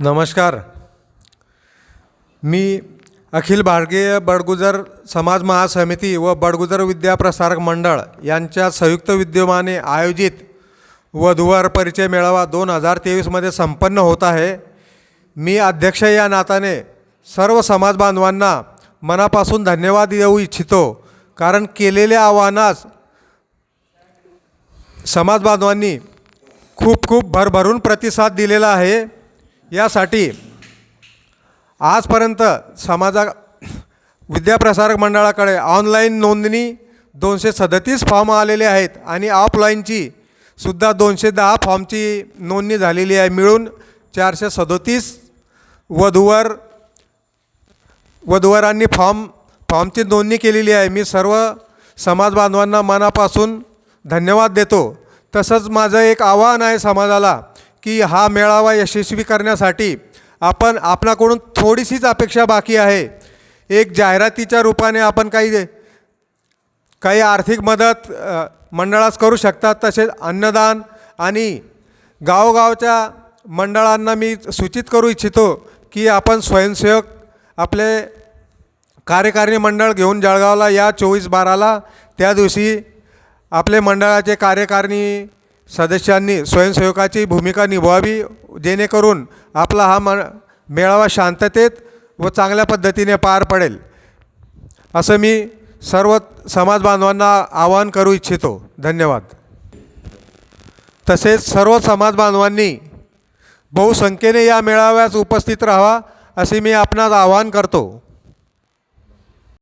नमस्कार. मी अखिल भारतीय बडगुजर समाज महासमिती व बडगुजर विद्याप्रसारक मंडळ यांच्या संयुक्त विद्यमाने आयोजित वधूवर परिचय मेळावा दोन हजार तेवीसमध्ये संपन्न होत आहे. मी अध्यक्ष या नात्याने सर्व समाज बांधवांना मनापासून धन्यवाद देऊ इच्छितो. कारण केलेल्या आव्हानास समाज बांधवांनी खूप खूप भरभरून प्रतिसाद दिलेला आहे. यासाठी आजपर्यंत समाजा विद्याप्रसारक मंडळाकडे ऑनलाईन नोंदणी दोनशे सदतीस फॉर्म आलेले आहेत आणि ऑफलाईनची सुद्धा दोनशे दहा फॉर्मची नोंदणी झालेली आहे. मिळून चारशे सदोतीस वधूवर वधूवरांनी फॉर्म फॉर्मची नोंदणी केलेली आहे. मी सर्व समाज बांधवांना मनापासून धन्यवाद देतो. तसंच माझं एक आव्हान आहे समाजाला की हा मेळावा यशस्वी करण्यासाठी आपण आपणाकडून थोडीशीच अपेक्षा बाकी आहे. एक जाहिरातीच्या रूपाने आपण काही काही आर्थिक मदत मंडळास करू शकतात तसेच अन्नदान आणि गावगावच्या मंडळांना मी सूचित करू इच्छितो की आपण स्वयंसेवक आपले कार्यकारिणी मंडळ घेऊन जळगावला या चोवीस बाराला त्या दिवशी आपले मंडळाचे कार्यकारिणी सदस्यांनी स्वयंसेवकाची भूमिका निभवावी जेणेकरून आपला हा म मेळावा शांततेत व चांगल्या पद्धतीने पार पडेल असं मी सर्व समाज बांधवांना आवाहन करू इच्छितो. धन्यवाद. तसेच सर्व समाज बांधवांनी बहुसंख्येने या मेळाव्यास उपस्थित राहावा असे मी आपणास आवाहन करतो.